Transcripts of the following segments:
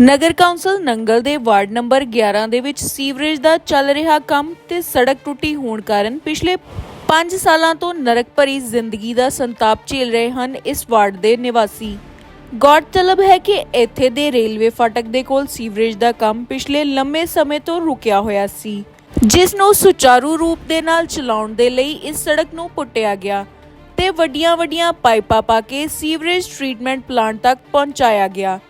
ਨਗਰ council Nangal ਦੇ ward number 11 ਦੇ ਵਿੱਚ ਸੀਵਰੇਜ ਦਾ ਚੱਲ ਰਿਹਾ ਕੰਮ ਤੇ ਸੜਕ ਟੁੱਟੀ ਹੋਣ ਕਾਰਨ ਪਿਛਲੇ 5 ਸਾਲਾਂ ਤੋਂ ਨਰਕ ਭਰੀ ਜ਼ਿੰਦਗੀ ਦਾ ਸੰਤਾਪ ਝੇਲ ਰਹੇ ਹਨ ਇਸ ਵਾਰਡ ਦੇ ਨਿਵਾਸੀ। ਗੌਰਤਲਬ ਹੈ ਕਿ ਇੱਥੇ ਦੇ ਰੇਲਵੇ ਫਾਟਕ ਦੇ ਕੋਲ ਸੀਵਰੇਜ ਦਾ ਕੰਮ ਪਿਛਲੇ ਲੰਮੇ ਸਮੇਂ ਤੋਂ ਰੁਕਿਆ ਹੋਇਆ ਸੀ, ਜਿਸ ਨੂੰ ਸੁਚਾਰੂ ਰੂਪ ਦੇ ਨਾਲ ਚਲਾਉਣ ਦੇ ਲਈ ਇਸ ਸੜਕ ਨੂੰ ਪੁੱਟਿਆ ਗਿਆ ਤੇ ਵੱਡੀਆਂ-ਵੱਡੀਆਂ ਪਾਈਪਾਂ ਪਾ ਕੇ ਸੀਵਰੇਜ ਟ੍ਰੀਟਮੈਂਟ ਪਲਾਂਟ ਤੱਕ ਪਹੁੰਚਾਇਆ ਗਿਆ।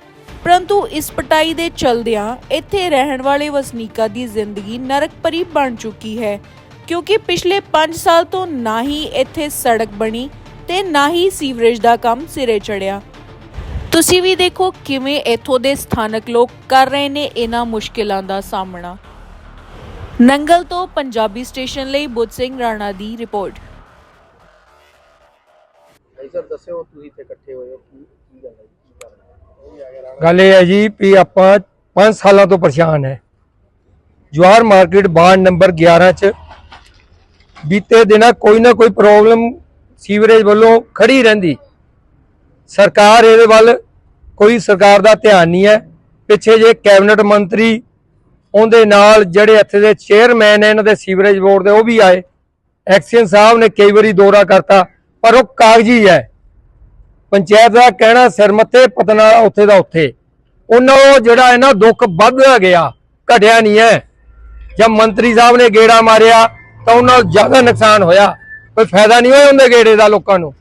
ਪਰੰਤੂ ਇਸ ਪਟਾਈ ਦੇ ਚਲਦਿਆਂ ਇੱਥੇ ਰਹਿਣ ਵਾਲੇ ਵਸਨੀਕਾਂ ਦੀ ਜ਼ਿੰਦਗੀ ਨਰਕ ਭਰੀ ਬਣ ਚੁੱਕੀ ਹੈ, ਕਿਉਂਕਿ ਪਿਛਲੇ 5 ਸਾਲ ਤੋਂ ਨਾ ਹੀ ਇੱਥੇ ਸੜਕ ਬਣੀ ਤੇ ਨਾ ਹੀ ਸੀਵਰੇਜ ਦਾ ਕੰਮ ਸਿਰੇ ਚੜਿਆ। ਤੁਸੀਂ ਵੀ ਦੇਖੋ ਕਿਵੇਂ ਇੱਥੋਂ ਦੇ ਸਥਾਨਕ ਲੋਕ ਕਰ ਰਹੇ ਨੇ ਇਹਨਾਂ ਮੁਸ਼ਕਿਲਾਂ ਦਾ ਸਾਹਮਣਾ। ਨੰਗਲ ਤੋਂ ਪੰਜਾਬੀ ਸਟੇਸ਼ਨ ਲਈ ਬੁੱਧ ਸਿੰਘ ਰਾਣਾ ਦੀ ਰਿਪੋਰਟ। ਸਰ ਦੱਸਿਓ ਤੁਸੀਂ ਇੱਥੇ ਇਕੱਠੇ ਹੋਏ ਹੋ, ਕੀ ਕੀ ਗੱਲ ਹੈ ਜੀ? ਗੱਲ ਇਹ ਹੈ ਜੀ ਵੀ ਆਪਾਂ 5 ਸਾਲਾਂ ਤੋਂ ਪਰੇਸ਼ਾਨ ਹੈ। ਜਵਾਰ ਮਾਰਕੀਟ ਬਾਂਡ ਨੰਬਰ 11 ਚ ਬੀਤੇ ਦਿਨਾਂ ਕੋਈ ਨਾ ਕੋਈ ਪ੍ਰੋਬਲਮ ਸੀਵਰੇਜ ਵੱਲੋਂ ਖੜੀ ਰਹਿੰਦੀ। ਸਰਕਾਰ ਇਹਦੇ ਵੱਲ ਕੋਈ ਸਰਕਾਰ ਦਾ ਧਿਆਨ ਨਹੀਂ ਹੈ। ਪਿੱਛੇ ਜੇ ਕੈਬਨਿਟ ਮੰਤਰੀ ਉਹਦੇ ਨਾਲ ਜਿਹੜੇ ਇੱਥੇ ਦੇ ਚੇਅਰਮੈਨ ਇਹਨਾਂ ਦੇ ਸੀਵਰੇਜ ਬੋਰਡ ਦੇ ਉਹ ਵੀ ਆਏ। ਐਕਸੀਅਨ ਸਾਹਿਬ ਨੇ ਕਈ ਵਾਰੀ ਦੌਰਾ ਕਰਤਾ, ਪਰ ਉਹ ਕਾਗਜ਼ੀ ਹੈ। ਪੰਚਾਇਤ ਦਾ ਕਹਿਣਾ ਸਿਰ ਮੱਥੇ, ਪਤਨਾ ਉੱਥੇ ਦਾ ਉੱਥੇ। ਉਹਨਾਂ ਨੂੰ ਜਿਹੜਾ ਹੈ ਨਾ ਦੁੱਖ ਵੱਧਦਾ ਗਿਆ, ਘਟਿਆ ਨਹੀਂ ਹੈ। ਜਦ ਮੰਤਰੀ ਸਾਹਿਬ ਨੇ ਗੇੜਾ ਮਾਰਿਆ, ਤਾਂ ਉਹਨਾਂ ਨੂੰ ਜ਼ਿਆਦਾ ਨੁਕਸਾਨ ਹੋਇਆ। ਕੋਈ ਫਾਇਦਾ ਨਹੀਂ ਹੋਇਆ ਉਹਦੇ ਗੇੜੇ ਦਾ ਲੋਕਾਂ ਨੂੰ।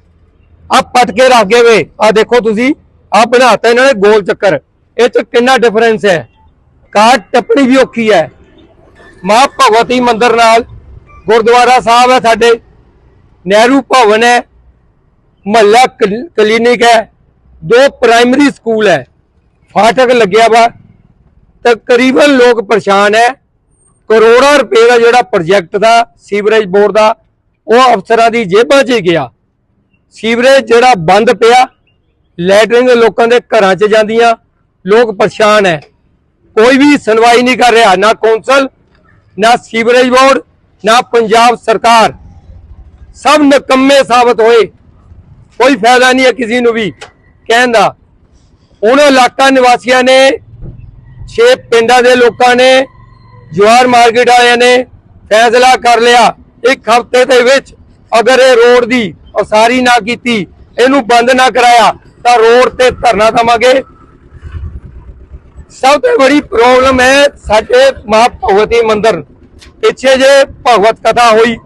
ਆ ਪਟ ਕੇ ਰੱਖ ਗਏ ਵੇ ਆ ਦੇਖੋ ਤੁਸੀਂ ਆ ਬਣਾਤਾ ਇਹਨਾਂ ਨੇ ਗੋਲ ਚੱਕਰ। ਇਹ ਚ ਕਿੰਨਾ ਡਿਫਰੈਂਸ ਹੈ? ਕਾਰ ਟੱਪਣੀ ਵੀ ਔਖੀ ਹੈ। ਮਾਂ ਭਗਵਤੀ ਮੰਦਰ ਨਾਲ ਗੁਰਦੁਆਰਾ ਸਾਹਿਬ ਹੈ ਸਾਡੇ। ਨਹਿਰੂ ਭਵਨ ਹੈ। ਮਹੱਲਾ ਕਲੀਨਿਕ ਹੈ, ਦੋ ਪ੍ਰਾਇਮਰੀ ਸਕੂਲ ਹੈ। ਫਾਟਕ ਲੱਗਿਆ ਵਾ ਤਕਰੀਬਨ ਲੋਕ ਪਰੇਸ਼ਾਨ ਹੈ। ਕਰੋੜਾਂ ਰੁਪਏ ਦਾ ਜਿਹੜਾ ਪ੍ਰੋਜੈਕਟ ਦਾ, ਸੀਵਰੇਜ ਬੋਰਡ ਦਾ, ਉਹ ਅਫਸਰਾਂ ਦੀ ਜੇਬਾਂ 'ਚ ਹੀ ਗਿਆ। ਸੀਵਰੇਜ ਜਿਹੜਾ ਬੰਦ ਪਿਆ, ਲੈਟਰਿੰਗ ਲੋਕਾਂ ਦੇ ਘਰਾਂ 'ਚ ਜਾਂਦੀਆਂ, ਲੋਕ ਪਰੇਸ਼ਾਨ ਹੈ। ਕੋਈ ਵੀ ਸੁਣਵਾਈ ਨਹੀਂ ਕਰ ਰਿਹਾ, ਨਾ ਕੌਂਸਲ, ਨਾ ਸੀਵਰੇਜ ਬੋਰਡ, ਨਾ ਪੰਜਾਬ ਸਰਕਾਰ। ਸਭ ਨਿਕੰਮੇ ਸਾਬਤ ਹੋਏ। ਕੋਈ ਫਾਇਦਾ ਨਹੀਂ ਹੈ ਕਿਸੇ ਨੂੰ ਵੀ। ਕਹਿਣ ਦਾ ਉਹਨਾਂ ਇਲਾਕਾ ਨਿਵਾਸੀਆਂ ਨੇ, ਛੇ ਪਿੰਡਾਂ ਦੇ ਲੋਕਾਂ ਨੇ ਜਵਾਰ ਮਾਰਕੀਟ ਵਾਲਿਆਂ ਨੇ ਫੈਸਲਾ ਕਰ ਲਿਆ। ਇੱਕ ਹਫ਼ਤੇ ਦੇ ਵਿੱਚ ਅਗਰ ਇਹ ਰੋਡ ਦੀ ਉਸਾਰੀ ਨਾ ਕੀਤੀ, ਇਹਨੂੰ ਬੰਦ ਨਾ ਕਰਾਇਆ, ਤਾਂ ਰੋਡ ਤੇ ਧਰਨਾ ਦਵਾਂਗੇ। ਸਭ ਤੋਂ ਬੜੀ ਪ੍ਰੋਬਲਮ ਹੈ ਸਾਡੇ ਮਾਂ ਭਗਵਤੀ ਮੰਦਿਰ। ਪਿੱਛੇ ਜੇ ਭਗਵਤ ਕਥਾ ਹੋਈ,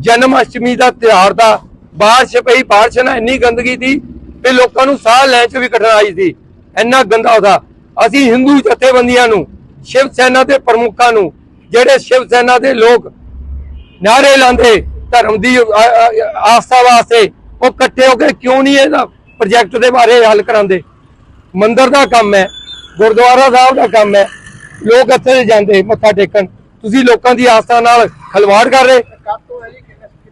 ਜਨਮ ਅਸ਼ਟਮੀ ਦਾ ਤਿਉਹਾਰ ਦਾ ਬਾਰਿਸ਼ ਪਈ, ਬਾਰਿਸ਼ ਨਾਲ ਇੰਨੀ ਗੰਦਗੀ ਸੀ ਕਿ ਲੋਕਾਂ ਨੂੰ ਸਾਹ ਲੈਣ 'ਚ ਵੀ ਕਠਿਨਾਈ ਸੀ। ਇੰਨਾ ਗੰਦਾ ਉਹਦਾ। ਅਸੀਂ ਹਿੰਦੂ ਜਥੇਬੰਦੀਆਂ ਨੂੰ, ਸ਼ਿਵ ਸੈਨਾ ਦੇ ਪ੍ਰਮੁੱਖਾਂ ਨੂੰ, ਜਿਹੜੇ ਸ਼ਿਵ ਸੈਨਾ ਦੇ ਲੋਕ ਨਾਰੇ ਲਾਉਂਦੇ ਧਰਮ ਦੀ ਆਸਥਾ ਵਾਸਤੇ, ਉਹ ਇਕੱਠੇ ਹੋ ਕੇ ਕਿਉਂ ਨਹੀਂ ਇਹਦਾ ਪ੍ਰੋਜੈਕਟ ਦੇ ਬਾਰੇ ਹੱਲ ਕਰਾਉਂਦੇ? ਮੰਦਿਰ ਦਾ ਕੰਮ ਹੈ, ਗੁਰਦੁਆਰਾ ਸਾਹਿਬ ਦਾ ਕੰਮ ਹੈ। ਲੋਕ ਇੱਥੇ ਜਾਂਦੇ, ਮੱਥਾ ਟੇਕਣ। ਤੁਸੀਂ ਲੋਕਾਂ ਦੀ ਆਸਥਾ ਨਾਲ ਖਲਵਾੜ ਕਰ ਰਹੇ।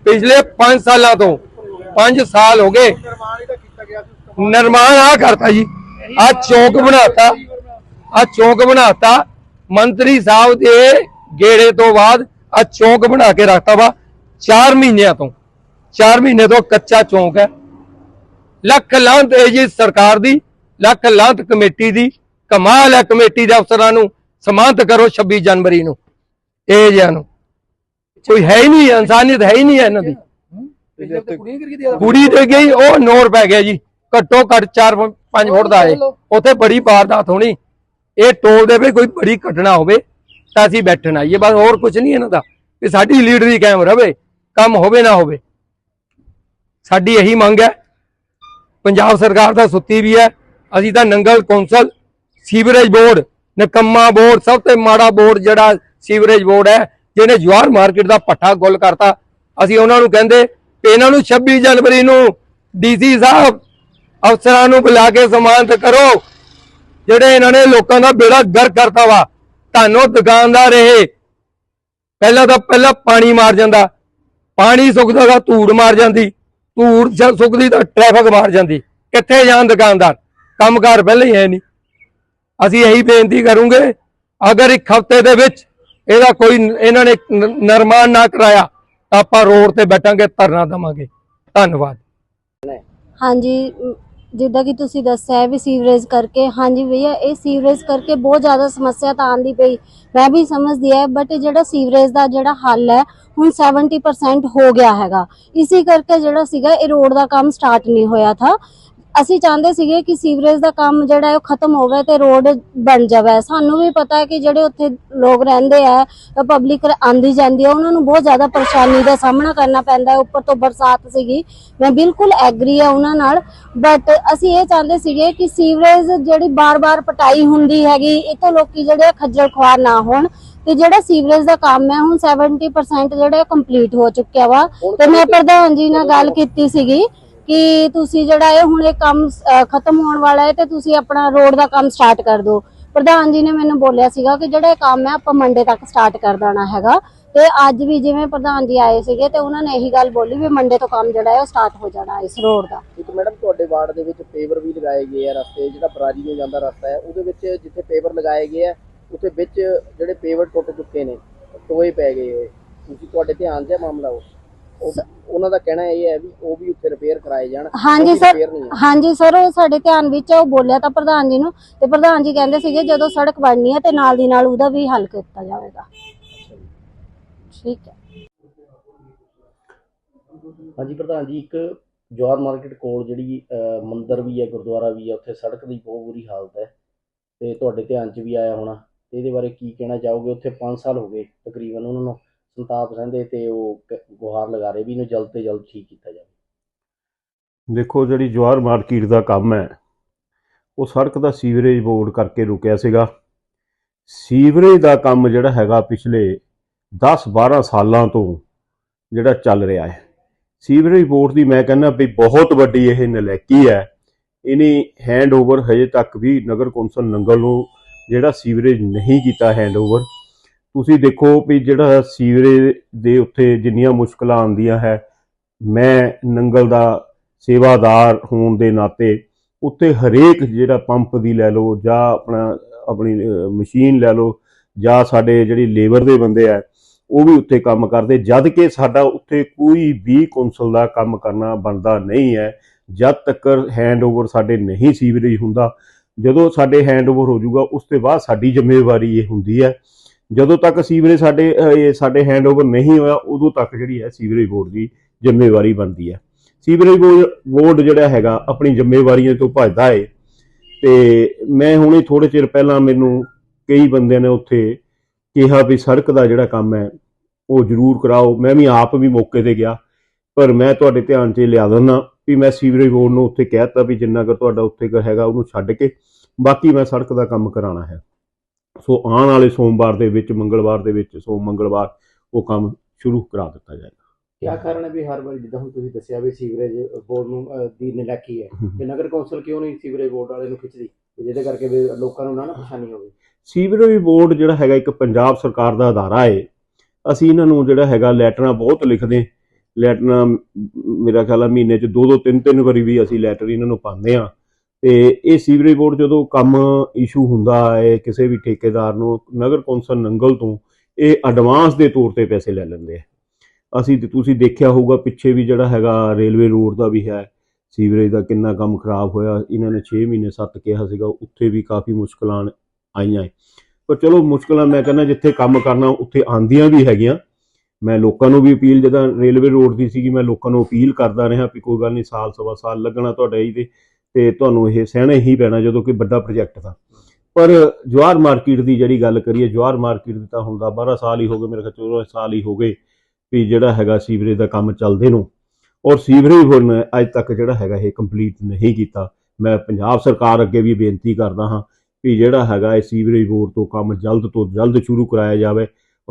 ਪਿਛਲੇ 5 ਸਾਲਾਂ ਤੋਂ 5 ਸਾਲ ਹੋ ਗਏ। ਨਿਰਮਾਣ ਇਹਦਾ ਆ ਕਰਤਾ ਜੀ। ਆ ਚੌਕ ਬਣਾਤਾ। ਆ ਚੌਕ ਬਣਾਤਾ। ਮੰਤਰੀ ਸਾਹਿਬ ਦੇ ਗੇੜੇ ਤੋਂ ਬਾਅਦ ਆ ਚੌਕ ਬਣਾ ਕੇ ਰੱਖਤਾ ਵਾ 4 ਮਹੀਨਿਆਂ ਤੋਂ। 4 ਮਹੀਨੇ ਤੋਂ ਕੱਚਾ ਚੌਕ ਹੈ। ਲੱਖ ਲਾਂਤ ਹੈ ਜੀ ਸਰਕਾਰ ਦੀ। ਲੱਖ ਲਾਂਤ ਕਮੇਟੀ ਦੀ। ਕਮਾਲ ਹੈ ਕਮੇਟੀ ਦੇ ਅਫਸਰਾਂ ਨੂੰ। ਸਮਾਨਤ ਕਰੋ 26 ਜਨਵਰੀ ਨੂੰ। ਇਹ ਜਿਹਾ ਨੂੰ। ਕੋਈ ਹੈ ਹੀ ਨਹੀਂ, ਇਨਸਾਨੀਅਤ ਹੈ ਹੀ ਨਹੀਂ ਹੈ ਇਹਨਾਂ ਦੀ। ਤੇ ਕੁੜੀ ਤੇ ਗਈ ਉਹ ਨੋਰ ਪੈ ਗਿਆ ਜੀ। ਘੱਟੋ ਘੱਟ 4-5 ਫੁੱਟ ਦਾ ਏ ਉੱਥੇ ਬੜੀ ਵਾਰਦਾਤ ਹੋਣੀ। ਇਹ ਟੋਲ ਦੇ ਵੀ ਕੋਈ ਬੜੀ ਘਟਨਾ ਹੋਵੇ ਤਾਂ ਅਸੀਂ ਬੈਠਣ ਆਈਏ। ਬਸ ਹੋਰ ਕੁਝ ਨਹੀਂ ਇਹਨਾਂ ਦਾ। ਵੀ ਸਾਡੀ ਲੀਡਰੀ ਕਾਇਮ ਰਵੇ ਕੰਮ ਹੋਵੇ ਨਾ ਹੋਵੇ। ਸਾਡੀ ਇਹੀ ਮੰਗ ਹੈ। ਪੰਜਾਬ ਸਰਕਾਰ ਤਾਂ ਸੁੱਤੀ ਵੀ ਹੈ। ਅਸੀਂ ਤਾਂ ਨੰਗਲ ਕੌਂਸਲ ਸੀਵਰੇਜ ਬੋਰਡ ਨਕੰਮਾ ਬੋਰਡ ਸਭ ਤੋਂ ਮਾੜਾ ਬੋਰਡ ਜਿਹੜਾ ਸੀਵਰੇਜ ਬੋਰਡ ਹੈ ਜਿਹਨੇ ਜਵਾਰ ਮਾਰਕੀਟ ਦਾ ਪੱਠਾ ਗੁੱਲ ਕਰਤਾ। ਅਸੀਂ ਉਹਨਾਂ ਨੂੰ ਕਹਿੰਦੇ ਕਿ ਇਹਨਾਂ ਨੂੰ 26 ਜਨਵਰੀ ਨੂੰ ਡੀਸੀ ਸਾਹਿਬ ਅਫਸਰਾਂ ਨੂੰ ਬੁਲਾ ਕੇ ਸਨਮਾਨਿਤ ਕਰੋ। ਜਿਹੜੇ ਇਹਨਾਂ ਨੇ ਲੋਕਾਂ ਦਾ ਬੇੜਾ ਗਰ ਕਰਤਾ ਵਾ, ਤੁਹਾਨੂੰ ਦੁਕਾਨਦਾਰ ਇਹ ਪਹਿਲਾਂ ਤਾਂ ਪਹਿਲਾਂ ਪਾਣੀ ਮਾਰ ਜਾਂਦਾ, ਪਾਣੀ ਸੁੱਕਦਾ ਤਾਂ ਧੂੜ ਮਾਰ ਜਾਂਦੀ, ਧੂੜ ਸੁੱਕਦੀ ਤਾਂ ਟ੍ਰੈਫਿਕ ਮਾਰ ਜਾਂਦੀ। ਕਿੱਥੇ ਜਾਣ ਦੁਕਾਨਦਾਰ? ਕੰਮਕਾਰ ਪਹਿਲਾਂ ਹੀ ਹੈ ਨਹੀਂ। ਅਸੀਂ ਇਹੀ ਬੇਨਤੀ ਕਰੂੰਗੇ, ਅਗਰ ਇੱਕ ਹਫ਼ਤੇ ਦੇ ਵਿੱਚ ਇਹਦਾ ਕੋਈ ਇਹਨਾਂ ਨੇ ਨਿਰਮਾਣ ਨਾ ਕਰਾਇਆ ਆਪਾਂ ਰੋਡ ਤੇ ਬੈਠਾਂਗੇ ਧਰਨਾ ਦੇਵਾਂਗੇ। ਧੰਨਵਾਦ। ਹਾਂਜੀ ਮ, ਜਿੱਦਾਂ ਕਿ ਤੁਸੀਂ ਦੱਸਿਆ ਹੈ ਵੀ ਸੀਵਰੇਜ ਕਰਕੇ ਹਾਂਜੀ ਭਈਆ ਇਹ ਸੀਵਰੇਜ ਕਰਕੇ ਬਹੁਤ ਜ਼ਿਆਦਾ ਸਮੱਸਿਆ ਤਾਂ ਆਂਦੀ ਪਈ। ਮੈਂ ਵੀ ਸਮਝਦੀ ਹੈ ਬਟ ਜਿਹੜਾ ਸੀਵਰੇਜ ਦਾ ਜਿਹੜਾ ਹੱਲ ਹੈ ਹੁਣ 70% ਹੋ ਗਿਆ ਹੈਗਾ। ਇਸੇ ਕਰਕੇ ਜਿਹੜਾ ਸੀਗਾ ਇਹ ਰੋਡ ਦਾ ਕੰਮ ਸਟਾਰਟ ਨਹੀਂ ਹੋਇਆ ਥਾ। ਅਸੀਂ ਚਾਹੁੰਦੇ ਸੀਗੇ ਕਿ ਸੀਵਰੇਜ ਦਾ ਕੰਮ ਜਿਹੜਾ ਹੈ ਉਹ ਖਤਮ ਹੋਵੇ ਤੇ ਰੋਡ ਬਣ ਜਾਵੇ। ਸਾਨੂੰ ਵੀ ਪਤਾ ਹੈ ਕਿ ਜਿਹੜੇ ਉੱਥੇ ਲੋਕ ਰਹਿੰਦੇ ਆ ਪਬਲਿਕ ਆਂਦੀ ਜਾਂਦੀ ਹੈ ਉਹਨਾਂ ਨੂੰ ਬਹੁਤ ਜ਼ਿਆਦਾ ਪਰੇਸ਼ਾਨੀ ਦਾ ਸਾਹਮਣਾ ਕਰਨਾ ਪੈਂਦਾ ਹੈ। ਉੱਪਰ ਤੋਂ ਬਰਸਾਤ ਸੀਗੀ। ਮੈਂ ਬਿਲਕੁਲ ਐਗਰੀ ਆ ਉਹਨਾਂ ਨਾਲ। ਬਟ ਅਸੀਂ ਇਹ ਚਾਹੁੰਦੇ ਸੀਗੇ ਕਿ ਸੀਵਰੇਜ ਜਿਹੜੀ ਬਾਰ-ਬਾਰ ਪਟਾਈ ਹੁੰਦੀ ਹੈਗੀ ਇਹ ਤੋਂ ਲੋਕੀ ਜਿਹੜੇ ਖੱਜਲ ਖੁਆਰ ਨਾ ਹੋਣ। ਤੇ ਜਿਹੜਾ ਸੀਵਰੇਜ ਦਾ ਕੰਮ ਹੈ ਹੁਣ 70% ਜਿਹੜਾ ਕੰਪਲੀਟ ਹੋ ਚੁੱਕਿਆ ਵਾ। ਤੇ ਮੈਂ ਪ੍ਰਧਾਨ ਜੀ ਨਾਲ ਗੱਲ ਕੀਤੀ ਸੀਗੀ। ਕਿ ਤੁਸੀਂ ਜਿਹੜਾ ਇਹ ਹੁਣ ਇਹ ਕੰਮ ਖਤਮ ਹੋਣ ਵਾਲਾ ਹੈ ਤੇ ਤੁਸੀਂ ਆਪਣਾ ਰੋਡ ਦਾ ਕੰਮ ਸਟਾਰਟ ਕਰ ਦਿਓ। ਪ੍ਰਧਾਨ ਜੀ ਨੇ ਮੈਨੂੰ ਬੋਲਿਆ ਸੀਗਾ ਕਿ ਜਿਹੜਾ ਇਹ ਕੰਮ ਹੈ, ਆਪਾਂ ਮੰਡੇ ਤੱਕ ਸਟਾਰਟ ਕਰ ਦੇਣਾ ਹੈਗਾ। ਤੇ ਅੱਜ ਵੀ ਜਿਵੇਂ ਪ੍ਰਧਾਨ ਜੀ ਆਏ ਸੀਗੇ ਤੇ ਉਹਨਾਂ ਨੇ ਇਹੀ ਗੱਲ ਬੋਲੀ ਵੀ ਮੰਡੇ ਤੋਂ ਕੰਮ ਜਿਹੜਾ ਹੈ, ਉਹ ਸਟਾਰਟ ਹੋ ਜਾਣਾ ਇਸ ਰੋਡ ਦਾ। ਇੱਕ ਮੈਡਮ, ਤੁਹਾਡੇ ਵਾਰਡ ਦੇ ਵਿੱਚ ਪੇਵਰ ਵੀ ਲਗਾਏ ਗਏ ਆ ਰਸਤੇ, ਜਿਹੜਾ ਬਰਾਜੀ ਨੂੰ ਜਾਂਦਾ ਰਸਤਾ ਹੈ, ਉਹਦੇ ਵਿੱਚ ਜਿੱਥੇ ਪੇਵਰ ਲਗਾਏ ਗਏ ਆ, ਉੱਥੇ ਵਿੱਚ ਜਿਹੜੇ ਪੇਵਰ ਟੁੱਟ ਚੁੱਕੇ ਨੇ, ਟੋਏ ਪੈ ਗਏ ਹੋਏ। ਤੁਸੀਂ ਤੁਹਾਡੇ ਧਿਆਨ 'ਚ ਮਾਮਲਾ ਉਹ? ਉਹ- ਉਹਨਾਂ ਦਾ ਕਹਿਣਾ ਇਹ ਹੈ ਵੀ ਉਹ ਵੀ ਉੱਥੇ ਰਿਪੇਅਰ ਕਰਾਏ ਜਾਣ ਹਾਂਜੀ ਸਰ। repair ਨਹੀਂ ਹੈ। ਹਾਂਜੀ ਸਰ ਉਹ ਸਾਡੇ ਧਿਆਨ ਵਿੱਚ ਹੈ ਉਹ ਬੋਲਿਆ ਤਾਂ ਪ੍ਰਧਾਨ ਜੀ ਨੂੰ ਤੇ ਪ੍ਰਧਾਨ ਜੀ ਕਹਿੰਦੇ ਸੀਗੇ ਜਦੋਂ ਸੜਕ ਬਣਨੀ ਹੈ ਤੇ ਨਾਲ ਦੀ ਨਾਲ ਉਹਦਾ ਵੀ ਹੱਲ ਕੀਤਾ ਜਾਵੇਗਾ। ਠੀਕ ਹੈ। ਹਾਂਜੀ ਪ੍ਰਧਾਨ ਜੀ ਇੱਕ ਜਵਾਰ ਮਾਰਕੀਟ ਕੋਲ ਜਿਹੜੀ ਅਹ, ਮੰਦਿਰ ਵੀ ਹੈ ਗੁਰਦੁਆਰਾ ਵੀ ਹੈ ਉੱਥੇ ਸੜਕ ਦੀ ਬਹੁਤ ਬੁਰੀ ਹਾਲਤ ਹੈ ਤੇ ਤੁਹਾਡੇ ਧਿਆਨ 'ਚ ਵੀ ਆਇਆ ਹੋਣਾ ਤੇ ਇਹਦੇ ਬਾਰੇ ਕੀ ਕਹਿਣਾ ਚਾਹੋਗੇ? ਉੱਥੇ 5 ਸਾਲ ਹੋ ਗਏ ਤਕਰੀਬਨ ਉਹਨਾਂ ਨੂੰ। ਸੰਤਾਪ ਸਹਿੰਦੇ ਤੇ ਉਹ ਕ- ਗੁਹਾਰ ਲਗਾ ਰਹੇ ਵੀ ਇਹਨੂੰ ਜਲਦ ਤੋਂ ਜਲਦ ਠੀਕ ਕੀਤਾ ਜਾਵੇ। ਦੇਖੋ, ਜਿਹੜੀ ਜਵਾਰ ਮਾਰਕੀਟ ਦਾ ਕੰਮ ਹੈ, ਉਹ ਸੜਕ ਦਾ ਸੀਵਰੇਜ ਬੋਰਡ ਕਰਕੇ ਰੁਕਿਆ ਸੀਗਾ। ਸੀਵਰੇਜ ਦਾ ਕੰਮ ਜਿਹੜਾ ਹੈਗਾ ਪਿਛਲੇ 10-12 ਸਾਲਾਂ ਤੋਂ ਜਿਹੜਾ ਚੱਲ ਰਿਹਾ ਹੈ। ਸੀਵਰੇਜ ਬੋਰਡ ਦੀ ਮੈਂ ਕਹਿੰਦਾ ਵੀ ਬਹੁਤ ਵੱਡੀ ਇਹ ਨਲੈਕੀ ਹੈ। ਇਹਨੇ ਹੈਂਡਓਵਰ ਹਜੇ ਤੱਕ ਵੀ ਨਗਰ ਕੌਂਸਲ ਨੰਗਲ ਨੂੰ ਜਿਹੜਾ ਸੀਵਰੇਜ ਨਹੀਂ ਕੀਤਾ ਹੈਂਡਓਵਰ ਤੁਸੀਂ ਦੇਖੋ ਵੀ ਜਿਹੜਾ ਸੀਵਰੇਜ ਦੇ ਉੱਤੇ ਜਿੰਨੀਆਂ ਮੁਸ਼ਕਲਾਂ ਆਉਂਦੀਆਂ ਹੈ, ਮੈਂ ਨੰਗਲ ਦਾ ਸੇਵਾਦਾਰ ਹੋਣ ਦੇ ਨਾਤੇ ਉੱਤੇ ਹਰੇਕ ਜਿਹੜਾ ਪੰਪ ਦੀ ਲੈ ਲਓ ਜਾਂ ਆਪਣਾ, ਆਪਣੀ ਮਸ਼ੀਨ ਲੈ ਲਓ ਜਾਂ ਸਾਡੇ ਜਿਹੜੀ ਲੇਬਰ ਦੇ ਬੰਦੇ ਆ ਉਹ ਵੀ ਉੱਤੇ ਕੰਮ ਕਰਦੇ, ਜਦ ਕਿ ਸਾਡਾ ਉੱਤੇ ਕੋਈ ਵੀ ਕੌਂਸਲ ਦਾ ਕੰਮ ਕਰਨਾ ਬਣਦਾ ਨਹੀਂ ਹੈ, ਜਦ ਤੱਕ ਹੈਂਡਓਵਰ ਸਾਡੇ ਨਹੀਂ ਸੀਵਰੇਜ ਹੁੰਦਾ। ਜਦੋਂ ਸਾਡੇ ਹੈਂਡਓਵਰ ਹੋ ਜਾਊਗਾ, ਉਸ ਤੋਂ ਬਾਅਦ ਸਾਡੀ ਜ਼ਿੰਮੇਵਾਰੀ ਇਹ ਹੁੰਦੀ ਹੈ ਜਦੋਂ ਤੱਕ ਸੀਵਰੇਜ ਸਾਡੇ ਅਹ, ਇਹ ਸਾਡੇ ਹੈਂਡਓਵਰ ਨਹੀਂ ਹੋਇਆ ਉਦੋਂ ਤੱਕ ਜਿਹੜੀ ਹੈ ਸੀਵਰੇਜ ਬੋਰਡ ਦੀ ਜ਼ਿੰਮੇਵਾਰੀ ਬਣਦੀ ਹੈ। ਸੀਵਰੇਜ ਬੋ- ਬੋਰਡ ਜਿਹੜਾ ਹੈਗਾ ਆਪਣੀ ਜ਼ਿੰਮੇਵਾਰੀਆਂ ਤੋਂ ਭੱਜਦਾ ਏ। ਤੇ ਮੈਂ ਹੁਣੇ ਥੋੜੇ ਚਿਰ ਪਹਿਲਾਂ ਮੈਨੂੰ ਕਈ ਬੰਦਿਆਂ ਨੇ ਉੱਥੇ ਕਿਹਾ ਵੀ ਸੜਕ ਦਾ ਜਿਹੜਾ ਕੰਮ ਹੈ ਉਹ ਜ਼ਰੂਰ ਕਰਾਓ। ਮੈਂ ਵੀ ਆਪ ਵੀ ਮੌਕੇ ਤੇ ਗਿਆ ਪਰ ਮੈਂ ਤੁਹਾਡੇ ਧਿਆਨ 'ਚ ਲਿਆ ਦਿੰਦਾ ਵੀ ਮੈਂ ਸੀਵਰੇਜ ਬੋਰਡ ਨੂੰ ਉੱਥੇ ਕਹਿ ਦਿੱਤਾ ਵੀ ਜਿੰਨਾ ਕੁ ਤੁਹਾਡਾ ਉੱਥੇ ਹੈਗਾ ਉਹਨੂੰ ਛੱਡ ਕੇ ਬਾਕੀ ਮੈਂ ਸੜਕ ਦਾ ਕੰਮ ਕਰਾਉਣਾ ਹੈ। ਸੋ ਆਉਣ ਵਾਲੇ ਸੋਮਵਾਰ ਦੇ ਵਿੱਚ ਮੰਗਲਵਾਰ ਦੇ ਵਿੱਚ ਸੋ ਮੰਗਲਵਾਰ ਉਹ ਕੰਮ ਸ਼ੁਰੂ ਕਰਾ ਦਿੱਤਾ ਜਾਏਗਾ। ਕਿਆ ਕਾਰਨ ਹੈ ਵੀ ਹਰ ਵਾਰ ਜਿੱਦਾਂ ਹੁਣ ਤੁਸੀਂ ਦੱਸਿਆ ਵੀ ਸੀਵਰੇਜ ਬੋਰਡ ਨੂੰ ਦੀ ਨਲਾਇਕੀ ਹੈ। ਤੇ ਨਗਰ ਕੌਂਸਲ ਕਿਉਂ ਨਹੀਂ ਸੀਵਰੇਜ ਬੋਰਡ ਵਾਲੇ ਨੂੰ ਖਿੱਚਦੀ? ਜਿਹਦੇ ਕਰਕੇ ਵੀ ਲੋਕਾਂ ਨੂੰ ਨਾ ਨਾ ਪਰੇਸ਼ਾਨੀ ਹੋਵੇ। ਸੀਵਰੇਜ ਬੋਰਡ ਜਿਹੜਾ ਹੈਗਾ ਇੱਕ ਪੰਜਾਬ ਸਰਕਾਰ ਦਾ ਅਦਾਰਾ ਹੈ ਅਸੀਂ ਇਹਨਾਂ ਨੂੰ ਜਿਹੜਾ ਹੈਗਾ ਲੈਟਰਾਂ ਬਹੁਤ ਲਿਖਦੇ ਲੈਟਰਾਂ ਮੇਰਾ ਖਿਆਲ ਆ ਮਹੀਨੇ 'ਚ ਦੋ ਦੋ ਤਿੰਨ ਤਿੰਨ ਵਾਰੀ ਵੀ ਅਸੀਂ ਲੈਟਰ ਇਹਨਾਂ ਨੂੰ ਪਾਉਂਦੇ ਆ ਤੇ ਇਹ ਸੀਵਰੇਜ ਬੋਰਡ ਜਦੋਂ ਕੰਮ ਇਸ਼ੂ ਹੁੰਦਾ ਹੈ ਕਿਸੇ ਵੀ ਠੇਕੇਦਾਰ ਨੂੰ, ਨਗਰ ਕੌਂਸਲ ਨੰਗਲ ਤੋਂ, ਇਹ ਐਡਵਾਂਸ ਦੇ ਤੌਰ ਤੇ ਪੈਸੇ ਲੈ ਲੈਂਦੇ ਆ। ਅਸੀਂ ਤੇ ਤੁਸੀਂ ਦੇਖਿਆ ਹੋਊਗਾ ਪਿੱਛੇ ਵੀ ਜਿਹੜਾ ਹੈਗਾ ਰੇਲਵੇ ਰੋਡ ਦਾ ਵੀ ਹੈ, ਸੀਵਰੇਜ ਦਾ ਕਿੰਨਾ ਕੰਮ ਖਰਾਬ ਹੋਇਆ, ਇਹਨਾਂ ਨੇ 6 ਮਹੀਨੇ ਸੱਤ ਕਿਹਾ ਸੀਗਾ, ਉੱਥੇ ਵੀ ਕਾਫੀ ਮੁਸ਼ਕਲਾਂ ਆਈਆਂ। ਹੈ। ਪਰ ਚਲੋ ਮੁਸ਼ਕਲਾਂ ਮੈਂ ਕਹਿੰਦਾ ਜਿੱਥੇ ਕੰਮ ਕਰਨਾ ਉੱਥੇ ਆਂਦੀਆਂ ਵੀ ਹੈਗੀਆਂ। ਮੈਂ ਲੋਕਾਂ ਨੂੰ ਵੀ ਅਪੀਲ, ਜਦੋਂ ਰੇਲਵੇ ਰੋਡ ਦੀ ਸੀਗੀ, ਮੈਂ ਲੋਕਾਂ ਨੂੰ ਅਪੀਲ ਕਰਦਾ ਰਿਹਾ ਵੀ ਕੋਈ ਗੱਲ ਨਹੀਂ ਸਾਲ ਸਵਾ ਸਾਲ ਲੱਗਣਾ ਤੁਹਾਡੇ ਇਹਦੇ ਤੇ ਤੁਹਾਨੂੰ ਇਹ ਸਹਿਣਾ ਹੀ ਪੈਣਾ ਜਦੋਂ ਕੋਈ ਵੱਡਾ ਪ੍ਰੋਜੈਕਟ ਦਾ। ਪਰ ਜਵਾਰ ਮਾਰਕੀਟ ਦੀ ਜਿਹੜੀ ਗੱਲ ਕਰੀਏ ਜਵਾਰ ਮਾਰਕੀਟ ਦੀ ਤਾਂ ਹੁੰਦਾ 12 ਸਾਲ ਹੀ ਹੋ ਗਏ, ਮੇਰੇ ਖਿਆਲ 14 ਸਾਲ ਹੀ ਹੋ ਗਏ ਵੀ ਜਿਹੜਾ ਹੈਗਾ ਸੀਵਰੇਜ ਦਾ ਕੰਮ ਚੱਲਦੇ ਨੂੰ। ਔਰ ਸੀਵਰੇਜ ਹੁਣ ਅੱਜ ਤੱਕ ਜਿਹੜਾ ਹੈਗਾ ਇਹ ਕੰਪਲੀਟ ਨਹੀਂ ਕੀਤਾ। ਮੈਂ ਪੰਜਾਬ ਸਰਕਾਰ ਅੱਗੇ ਵੀ ਬੇਨਤੀ ਕਰਦਾ ਹਾਂ ਵੀ ਜਿਹੜਾ ਹੈਗਾ ਇਹ ਸੀਵਰੇਜ ਬੋਰਡ ਤੋਂ ਕੰਮ ਜਲਦ ਤੋਂ ਜਲਦ ਸ਼ੁਰੂ ਕਰਾਇਆ ਜਾਵੇ,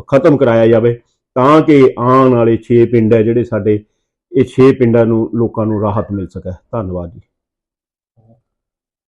ਖਤਮ ਕਰਾਇਆ ਜਾਵੇ, ਤਾਂ ਕਿ ਆਉਣ ਵਾਲੇ 6 ਪਿੰਡ ਹੈ ਜਿਹੜੇ ਸਾਡੇ, ਇਹ 6 ਪਿੰਡਾਂ ਨੂੰ ਲੋਕਾਂ ਨੂੰ ਰਾਹਤ ਮਿਲ ਸਕੇ। ਧੰਨਵਾਦ ਜੀ।